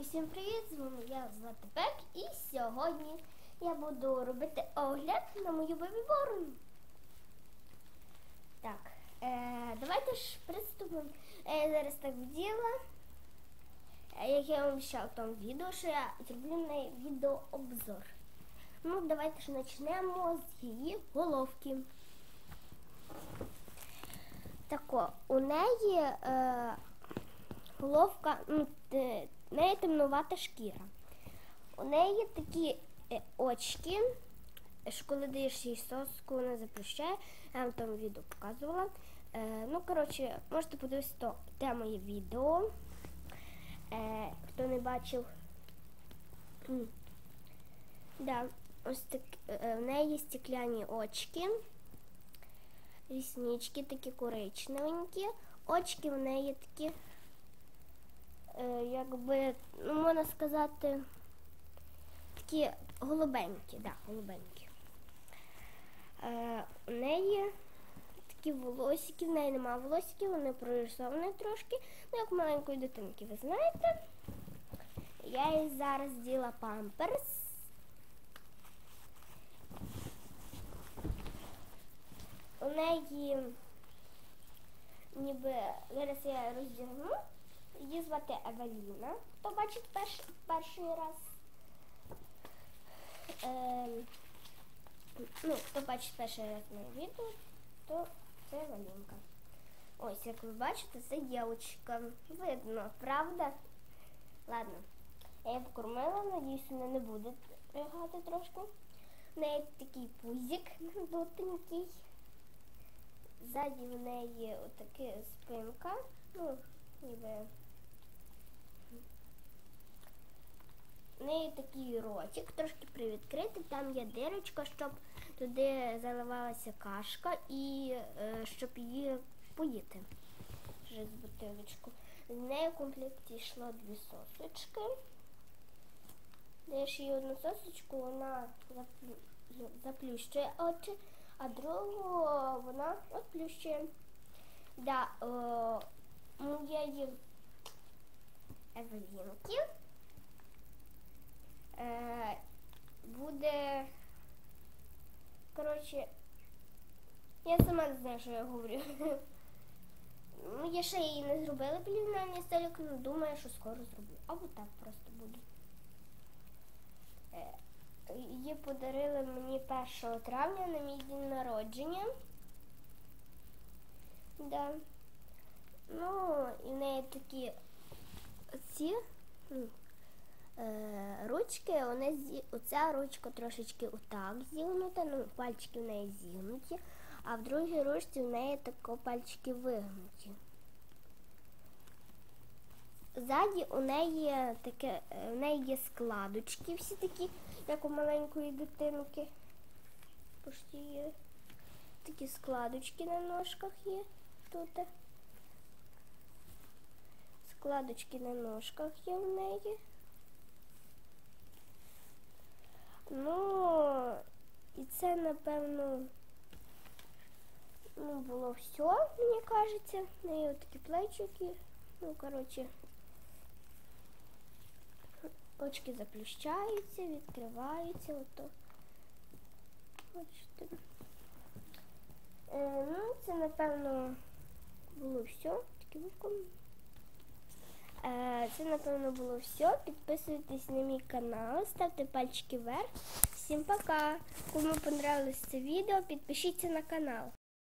Усім привіт! З вами я Злата Пек і сьогодні я буду робити огляд на мою бебі-борн. Так, е, давайте ж приступимо. Я зараз так вділа, е, як я вам ще в тому відео, що я зроблю на відеообзор. Ну, давайте ж почнемо з її головки. Тако, у неї е, головка, ну, в неї темнувата шкіра. У неї такі е, очки, що коли даєш їй соску, вона заплющає. Я вам там відео показувала. Е, ну, коротше, можете подивитися то, те моє відео. Е, хто не бачив. Да, ось так, в неї стекляні очки, ріснички такі коричневенькі, очки в неї такі якби, ну, можна сказати, такі голубенькі, да, голубенькі. Е, у неї такі волосики, в неї немає волосиків, вони прорисовані трошки, ну як маленької дитинки, ви знаєте. Я їй зараз діла памперс. У неї ніби зараз я роздягну. Її звати Евеліна. Хто бачить перш, перший раз? Ем, ну, хто бачить перший раз моє відео, то це Евелінка. Ось, як ви бачите, це дівчинка. Видно, правда? Ладно. Я її покормила, надіюсь, вона не буде ригати трошки. В неї такий пузик надутенький. Ззаді в неї отака спинка. Ну, ніби. В неї такий ротик, трошки привідкритий, там є дирочка, щоб туди заливалася кашка і е, щоб її поїти вже з бутилочку. З нею в комплекті йшло дві сосочки. Даєш їй одну сосочку, вона заплю- заплющує очі, а другу вона відплющує. Да, о, моєї Евелінки е, буде. Коротше, я сама не знаю, що я говорю. Ну, я ще її не зробила пілінальний столик, але думаю, що скоро зроблю. Або так просто буду. Е, Її подарили мені 1 травня на мій день народження. Да. Ну, і в неї такі ці е, ручки, вони зі... оця ручка трошечки отак зігнута, ну, пальчики в неї зігнуті, а в другій ручці в неї тако пальчики вигнуті. Ззаді у неї таке, е, в неї є складочки всі такі, як у маленької дитинки. Пошті є. Такі складочки на ножках є тут. Складочки на ножках є в неї. Ну, і це, напевно, ну, було все, мені кажеться. В неї такі плечики. Ну, коротше, очки заплющаються, відкриваються. Ото. Бачите. Е, ну, це, напевно, було все. Е, Це, напевно, було все. Підписуйтесь на мій канал, ставте пальчики вверх. Всім пока! Кому понравилось це відео, підпишіться на канал.